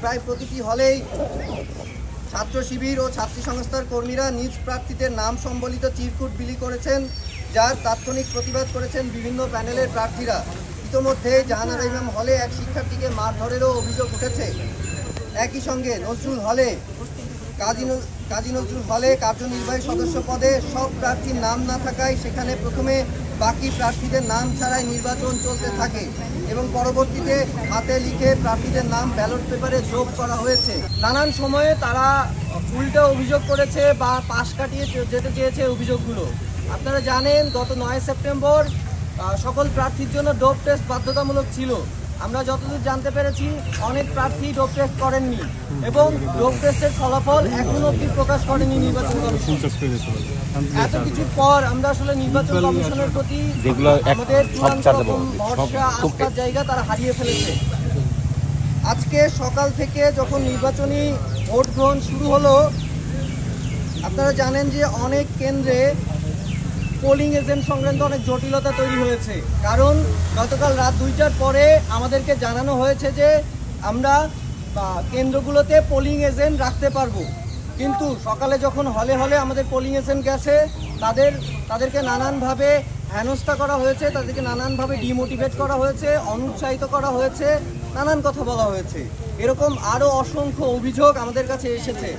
প্রায় প্রতিটি হলেই ছাত্র শিবির ও ছাত্রী সংস্থার কর্মীরা নিজ প্রার্থীদের নাম সম্বলিত চিরকুট বিলি করেছেন, যার তাৎক্ষণিক প্রতিবাদ করেছেন বিভিন্ন প্যানেলের প্রার্থীরা। ইতোমধ্যে জাহানার ইমাম হলে এক শিক্ষার্থীকে মারধরেরও অভিযোগ উঠেছে। একই সঙ্গে নজরুল হলে কাজী নজ- কাজী নজরুল হলে কার্যনির্বাহী সদস্য পদে সব প্রার্থীর নাম না থাকায় সেখানে প্রথমে বাকি প্রার্থীদের নাম ছাড়াই নির্বাচন চলতে থাকে এবং পরবর্তীতে হাতে লিখে প্রার্থীদের নাম ব্যালট পেপারে যোগ করা হয়েছে। নানান সময়ে তারা উল্টো অভিযোগ করেছে বা পাশ কাটিয়ে যেতে চেয়েছে অভিযোগগুলো। আপনারা জানেন, গত নয় সেপ্টেম্বর সকল প্রার্থীর জন্য ডোপ টেস্ট বাধ্যতামূলক ছিল। আমরা যতদূর জানতে পেরেছি অনেক প্রার্থী ডোপ টেস্ট করেননি এবং ডোপ টেস্টের ফলাফল এখনও অব্দি প্রকাশ করেনি নির্বাচন কমিশন। এত কিছুর পর আমরা আসলে নির্বাচন কমিশনের প্রতি আমাদের চূড়ান্ত রকম ভরসা আস্থার জায়গা তারা হারিয়ে ফেলেছে। আজকে সকাল থেকে যখন নির্বাচনী ভোট গ্রহণ শুরু হলো আপনারা জানেন যে অনেক কেন্দ্রে পোলিং এজেন্ট সংক্রান্ত অনেক জটিলতা তৈরি হয়েছে। কারণ গতকাল রাত দুইটার পরে আমাদেরকে জানানো হয়েছে যে আমরা কেন্দ্রগুলোতে পোলিং এজেন্ট রাখতে পারব। কিন্তু সকালে যখন হলে হলে আমাদের পোলিং এজেন্ট গেছে, তাদের, তাদেরকে নানানভাবে হেনস্থা করা হয়েছে, তাদেরকে নানানভাবে ডিমোটিভেট করা হয়েছে, অনুৎসাহিত করা হয়েছে, নানান কথা বলা হয়েছে। এরকম আরও অসংখ্য অভিযোগ আমাদের কাছে এসেছে।